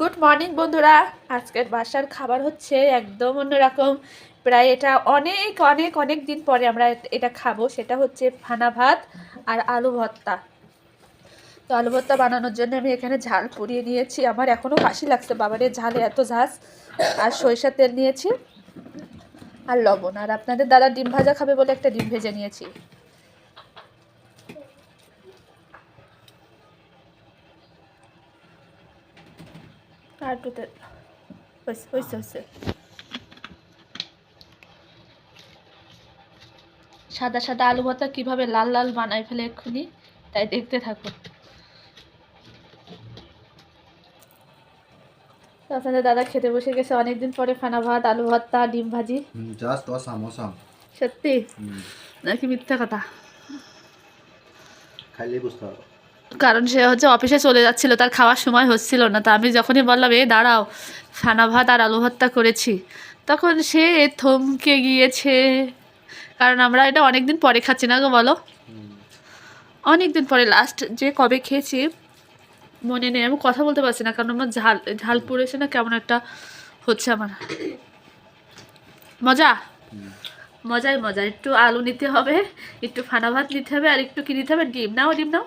Good morning বন্ধুরা। আজকের বাসার খাবার হচ্ছে একদম অন্যরকম। প্রায় এটা অনেক অনেক অনেক দিন পরে আমরা এটা খাব। সেটা হচ্ছে ফানা ভাত আর আলু ভর্তা। তো আলু ভর্তা বানানোর জন্য আমি এখানে ঝাল পুড়িয়ে নিয়েছি। আমার এখনও কাশি লাগছে, বাবারে, ঝালে এত ঝাঁস আর সরিষার তেল নিয়েছি আর লবণ। আর আপনাদের দাদা ডিম ভাজা খাবে বলে একটা ডিম ভেজে নিয়েছি। তেল হয়েছে হয়েছে হয়েছে সাদা সাদা আলু ভর্তা কীভাবে লাল লাল বানাই ফেলে এক্ষুনি তাই দেখতে থাকুন। আপনাদের দাদা খেতে বসে গেছে অনেকদিন পরে ফানা ভাত আলু ভর্তা ডিম ভাজি। জাস্ট ও সামোসা সত্যি? নাকি মিথ্যা কথা? খাইলেই বুঝতে পারব। কারণ সে হচ্ছে অফিসে চলে যাচ্ছিল, তার খাওয়ার সময় হচ্ছিল না। তা আমি যখনই বললাম, এ, দাঁড়াও, ফানা ভাত আর আলু ভর্তা করেছি। তখন সে থমকে গিয়েছে। কারণ আমরা এটা অনেক দিন পরে খাচ্ছি না গো বলো। অনেক দিন পরে লাস্ট যে কবে খেয়েছি, মনে নেই, আমি কথা বলতে পারছি না, কারণ আমার ঝাল ঝাল পড়েছে না কেমন একটা হচ্ছে আমার। মজা? মজাই মজা। একটু আলু নিতে হবে, একটু ফানা ভাত নিতে হবে, আর একটু কি নিতে হবে? ডিম। নাও ডিম নাও।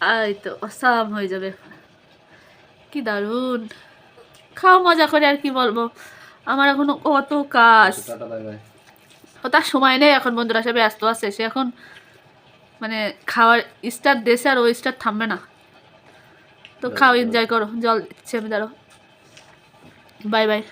এই তো অসাম হয়ে যাবে। কি দারুণ। খাও মজা করে আর কি বলব। আমার এখনও কত কাজ। বাই তার সময় নেই এখন বন্ধুরা সে ব্যস্ত আছে। সে এখন মানে খাওয়ার স্টার দেশে আর ওই স্টার থামবে না। তো খাও এনজয় করো জল দিচ্ছি আমি দাঁড়ো বাই বাই।